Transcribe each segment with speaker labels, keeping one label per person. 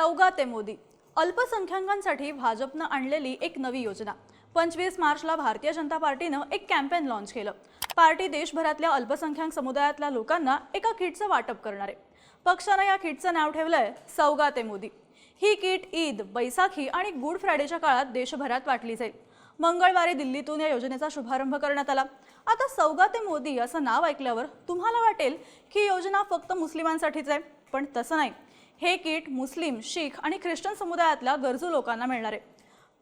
Speaker 1: सौगा ते मोदी. अल्पसंख्याकांसाठी भाजपनं आणलेली एक नवी योजना. पंचवीस मार्चला भारतीय जनता पार्टीनं एक कॅम्पेन लॉन्च केलं. पार्टी देशभरातल्या अल्पसंख्याक समुदायातल्या लोकांना एका किटचं वाटप करणार. आहे पक्षानं या किटचं नाव ठेवलंय सौगा ते मोदी. ही किट ईद बैसाखी आणि गुड फ्रायडेच्या काळात देशभरात वाटली जाईल. मंगळवारी दिल्लीतून या योजनेचा शुभारंभ करण्यात आला. आता सौगा ते मोदी असं नाव ऐकल्यावर तुम्हाला वाटेल की योजना फक्त मुस्लिमांसाठीच आहे पण तसं नाही. हे किट मुस्लिम शीख आणि ख्रिश्चन समुदायातल्या गरजू लोकांना मिळणार आहे.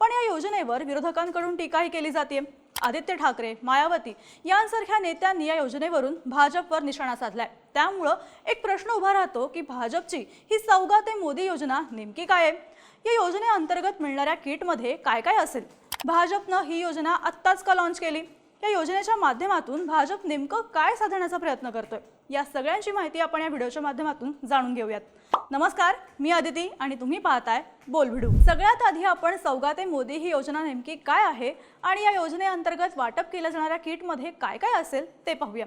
Speaker 1: पण या योजनेवर विरोधकांकडून टीकाही केली जाते आदित्य ठाकरे मायावती यांसारख्या नेत्यांनी या योजनेवरून भाजपवर निशाणा साधलाय. त्यामुळं एक प्रश्न उभा राहतो की भाजपची ही सौगा ते मोदी योजना नेमकी काय आहे? या योजनेअंतर्गत मिळणाऱ्या किटमध्ये काय काय असेल? भाजपनं ही योजना आत्ताच का लॉन्च केली? या योजनेच्या माध्यमातून भाजप नेमकं काय साधण्याचा प्रयत्न करतोय? या सगळ्यांची माहिती आपण या व्हिडिओच्या माध्यमातून जाणून घेऊयात. नमस्कार मी अदिती आणि तुम्ही पाहताय बोल भिडू सगळ्यात आधी आपण सौगा ते मोदी ही योजना नेमकी काय आहे आणि या योजनेअंतर्गत वाटप केल्या जाणाऱ्या किटमध्ये काय काय असेल ते पाहूया.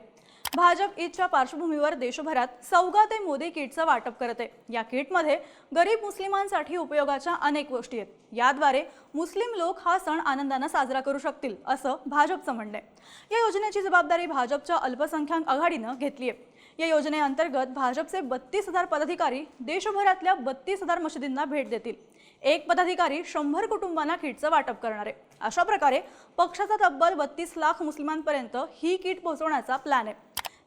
Speaker 1: भाजप ईदच्या पार्श्वभूमीवर देशभरात सौगाते मोदी किटचं वाटप करत. आहे या किटमध्ये गरीब मुस्लिमांसाठी उपयोगाच्या अनेक गोष्टी आहेत. याद्वारे मुस्लिम लोक हा सण आनंदानं साजरा करू शकतील असं भाजपचं म्हणणं आहे. या योजनेची जबाबदारी भाजपच्या अल्पसंख्याक आघाडीनं घेतली आहे. या योजनेअंतर्गत भाजपचे बत्तीस हजार पदाधिकारी देशभरातल्या बत्तीस हजार मशिदींना भेट देतील. एक पदाधिकारी शंभर कुटुंबांना किटचं वाटप करणार आहे. अशा प्रकारे पक्षाचा तब्बल बत्तीस लाख मुस्लिमांपर्यंत ही किट पोहोचवण्याचा प्लॅन आहे.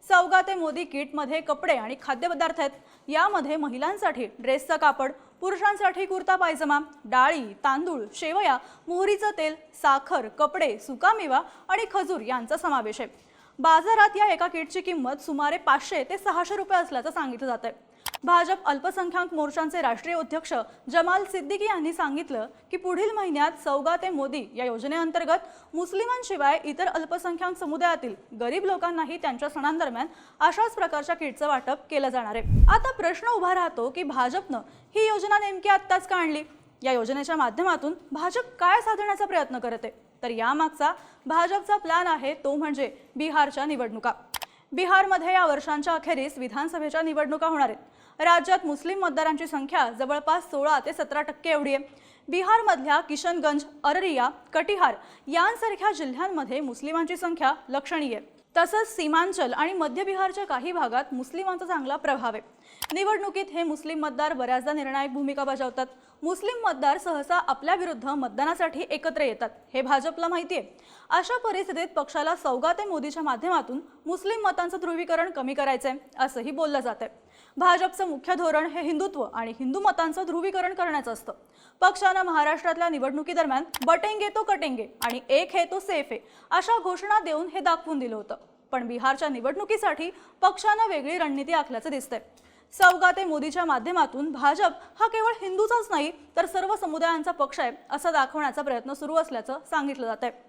Speaker 1: चौगा ते मोदी किटमध्ये कपडे आणि खाद्यपदार्थ आहेत. यामध्ये महिलांसाठी ड्रेसचं कापड पुरुषांसाठी कुर्ता पायजमा डाळी तांदूळ शेवया मोहरीचं तेल साखर कपडे सुकामेवा आणि खजूर यांचा समावेश आहे. बाजारात या एका किटची किंमत सुमारे पाचशे ते सहाशे रुपये असल्याचं सांगितलं जात आहे भाजप अल्पसंख्याक मोर्चांचे राष्ट्रीय अध्यक्ष जमाल सिद्दीकी यांनी सांगितलं की पुढील महिन्यात सौगा ते मोदी या योजनेअंतर्गत मुस्लिमांशिवाय इतर अल्पसंख्याक समुदायातील गरीब लोकांनाही त्यांच्या सणांदरम्यान अशाच प्रकारच्या किटचं वाटप केलं जाणार आहे. आता प्रश्न उभा राहतो की भाजपनं ही योजना नेमकी आत्ताच का आणली? या योजनेच्या माध्यमातून भाजप काय साधण्याचा प्रयत्न करत आहे? तर यामागचा भाजपचा प्लॅन आहे तो म्हणजे बिहारच्या निवडणुका. बिहारमध्ये या वर्षांच्या अखेरीस विधानसभेच्या निवडणुका होणार आहेत. राज्यात मुस्लिम मतदारांची संख्या जवळपास सोळा ते सतरा टक्के एवढी आहे. बिहारमधल्या किशनगंज अररिया कटिहार यांसारख्या जिल्ह्यांमध्ये मुस्लिमांची संख्या लक्षणीय. आहे तसंच सीमांचल आणि मध्य बिहारच्या काही भागात मुस्लिमांचा चांगला प्रभाव आहे. निवडणुकीत हे मुस्लिम मतदार बऱ्याचदा निर्णायक भूमिका बजावतात. मुस्लिम मतदार सहसा आपल्या विरुद्ध मतदानासाठी एकत्र येतात हे भाजपला माहिती आहे अशा परिस्थितीत पक्षाला सौगाते मोदीच्या माध्यमातून मुस्लिम मतांचं ध्रुवीकरण कमी करायचंय असंही बोललं जात आहे भाजपचं मुख्य धोरण हे हिंदुत्व आणि हिंदू मतांचं ध्रुवीकरण करण्याचं असतं. पक्षानं महाराष्ट्रातल्या निवडणुकीदरम्यान बटेंगे तो कटेंगे आणि एक हे तो सेफ आहे अशा घोषणा देऊन हे दाखवून दिलं होतं. पण बिहारच्या निवडणुकीसाठी पक्षानं वेगळी रणनीती आखल्याचं दिसतंय. सौगाते मोदीच्या माध्यमातून भाजप हा केवळ हिंदूचाच नाही तर सर्व समुदायांचा पक्ष आहे असं दाखवण्याचा प्रयत्न सुरू असल्याचं सांगितलं जात आहे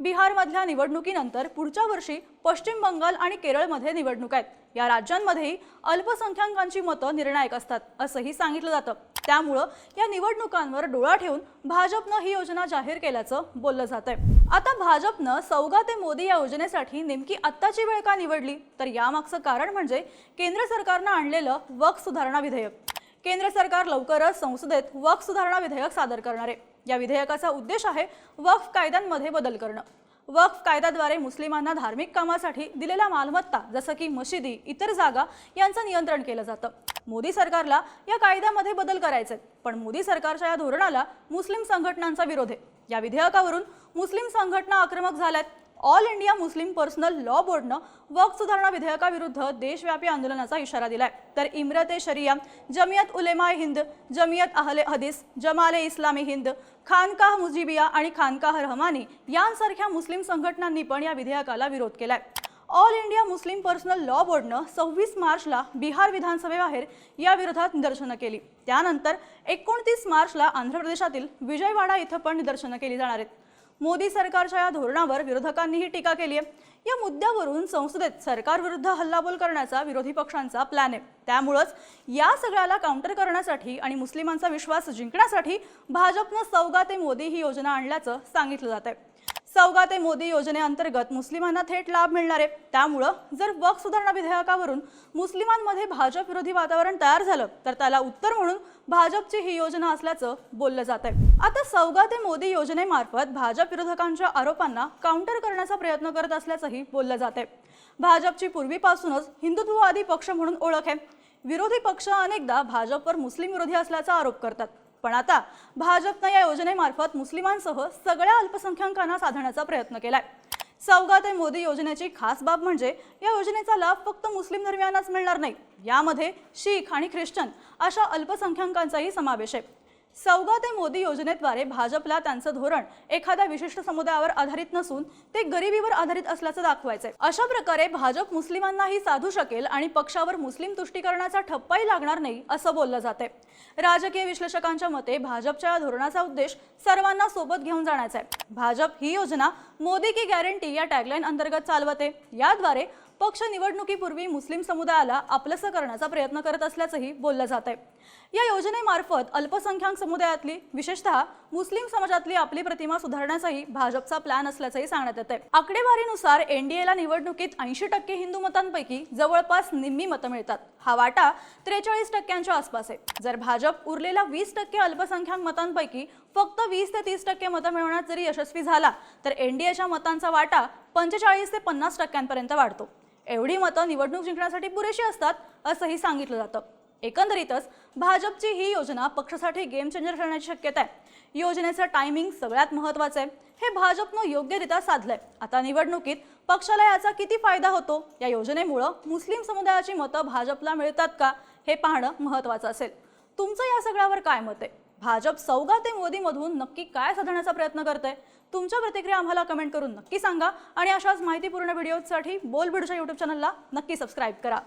Speaker 1: बिहारमधल्या निवडणुकीनंतर पुढच्या वर्षी पश्चिम बंगाल आणि केरळमध्ये निवडणूक आहेत. या राज्यांमध्येही अल्पसंख्याकांची मतं निर्णायक असतात असंही सांगितलं जातं. त्यामुळं या निवडणुकांवर डोळा ठेवून भाजपनं ही योजना जाहीर केल्याचं बोललं जात आहे आता भाजपनं सौगा ते मोदी या योजनेसाठी नेमकी आत्ताची वेळ का निवडली? तर यामागचं कारण म्हणजे केंद्र सरकारनं आणलेलं वक्फ सुधारणा विधेयक. केंद्र सरकार लवकरच संसदेत वक्फ सुधारणा विधेयक सादर करणार आहे. या विधेयकाचा उद्देश आहे वक्फ कायद्यांमध्ये बदल करणं. वक्फ कायद्याद्वारे मुस्लिमांना धार्मिक कामासाठी दिलेल्या मालमत्ता जसं की मशिदी इतर जागा यांचं नियंत्रण केलं जातं. मोदी सरकारला या कायद्यामध्ये बदल करायचे आहेत. पण मोदी सरकारच्या या धोरणाला मुस्लिम संघटनांचा विरोध आहे. या विधेयकावरून मुस्लिम संघटना आक्रमक झाल्यात. All India Muslim personal law बोर्डनं वक्फ सुधारणा विधेयकाविरुद्ध देशव्यापी आंदोलनाचा इशारा दिलाय. तर इम्रत ए शरिया जमियत उलेमा हिंद जमियत अहले हदीस जमाले इस्लामी हिंद खानकाह मुजिबिया आणि खानकाह रहमानी यांसारख्या मुस्लिम संघटनांनी पण या विधेयकाला विरोध केलाय. All India Muslim personal law बोर्डनं सव्वीस मार्चला बिहार विधानसभेबाहेर या विरोधात निदर्शनं केली. त्यानंतर एकोणतीस मार्चला आंध्र प्रदेशातील विजयवाडा इथं पण निदर्शनं केली जाणार आहेत. मोदी सरकारच्या या धोरणावर विरोधकांनीही टीका केली आहे. या मुद्द्यावरून संसदेत सरकारविरुद्ध हल्लाबोल करण्याचा विरोधी पक्षांचा प्लॅन आहे. त्यामुळंच या सगळ्याला काउंटर करण्यासाठी आणि मुस्लिमांचा विश्वास जिंकण्यासाठी भाजपनं सौगाते मोदी ही योजना आणल्याचं सांगितलं जात आहे सौगा ते मोदी योजनेअंतर्गत मुस्लिमांना थेट लाभ मिळणार आहे. त्यामुळं जर वक्फ सुधारणा विधेयकावरून मुस्लिमांमध्ये भाजप विरोधी वातावरण तयार झालं तर त्याला उत्तर म्हणून भाजपची ही योजना असल्याचं बोललं जात आहे आता सौगा ते मोदी योजनेमार्फत भाजप विरोधकांच्या आरोपांना काउंटर करण्याचा प्रयत्न करत असल्याचंही बोललं जात आहे भाजपची पूर्वीपासूनच हिंदुत्ववादी पक्ष म्हणून ओळख आहे. विरोधी पक्ष अनेकदा भाजपवर मुस्लिम विरोधी असल्याचा आरोप करतात. पण आता भाजपनं या योजनेमार्फत मुस्लिमांसह सगळ्या अल्पसंख्याकांना साधण्याचा प्रयत्न केलाय. सौगात ते मोदी योजनेची खास बाब म्हणजे या योजनेचा लाभ फक्त मुस्लिम धर्मियांनाच मिळणार नाही. यामध्ये शीख आणि ख्रिश्चन अशा अल्पसंख्याकांचाही समावेश आहे. सौगा ते मोदी योजनेद्वारे भाजपला त्यांचं धोरण एखाद्या विशिष्ट समुदायावर आधारित नसून ते गरिबीवर आधारित असल्याचं दाखवायचंय. अशा प्रकारे भाजप मुस्लिमांनाही साधू शकेल आणि पक्षावर मुस्लिम तुष्टीकरणाचा ठप्पाही लागणार नाही असं बोललं जाते राजकीय विश्लेषकांच्या मते भाजपच्या या धोरणाचा उद्देश सर्वांना सोबत घेऊन जाण्याचा आहे भाजप ही योजना मोदी की गॅरंटी या टॅगलाईन अंतर्गत चालवते. याद्वारे पक्ष निवडणुकीपूर्वी मुस्लिम समुदायाला आपलंसं करण्याचा प्रयत्न करत असल्याचंही बोललं जात आहे या योजनेमार्फत अल्पसंख्याक समुदायातली विशेषतः मुस्लिम समाजातली आपली प्रतिमा सुधारण्याचाही भाजपचा प्लॅन असल्याचंही सांगण्यात येत आहे आकडेवारीनुसार एनडीएला निवडणुकीत ऐंशी टक्के हिंदू मतांपैकी जवळपास निम्मी मतं मिळतात. हा वाटा त्रेचाळीस टक्क्यांच्या आसपास आहे. जर भाजप उरलेल्या वीस टक्के अल्पसंख्याक मतांपैकी फक्त वीस ते तीस टक्के मतं मिळवण्यात जरी यशस्वी झाला तर एनडीएच्या मतांचा वाटा पंचेचाळीस ते पन्नास टक्क्यांपर्यंत वाढतो. एवढी मतं निवडणूक जिंकण्यासाठी पुरेशी असतात असंही सांगितलं जातं. एकंदरीतच भाजपची ही योजना पक्षासाठी गेम चेंजर ठरण्याची शक्यता आहे. योजनेचं टायमिंग सगळ्यात महत्वाचं आहे. हे भाजपनं योग्यरित्या साधलंय. आता निवडणुकीत पक्षाला याचा किती फायदा होतो? या योजनेमुळं मुस्लिम समुदायाची मतं भाजपला मिळतात का? हे पाहणं महत्वाचं असेल. तुमचं या सगळ्यावर काय मत आहे? भाजप सौगा ते मोदीमधून नक्की काय साधण्याचा प्रयत्न करतंय? तुमच्या प्रतिक्रिया आम्हाला कमेंट करून नक्की सांगा. आणि अशाच माहितीपूर्ण व्हिडिओजसाठी बोलबिडूच्या यूट्यूब चॅनलला नक्की सबस्क्राईब करा.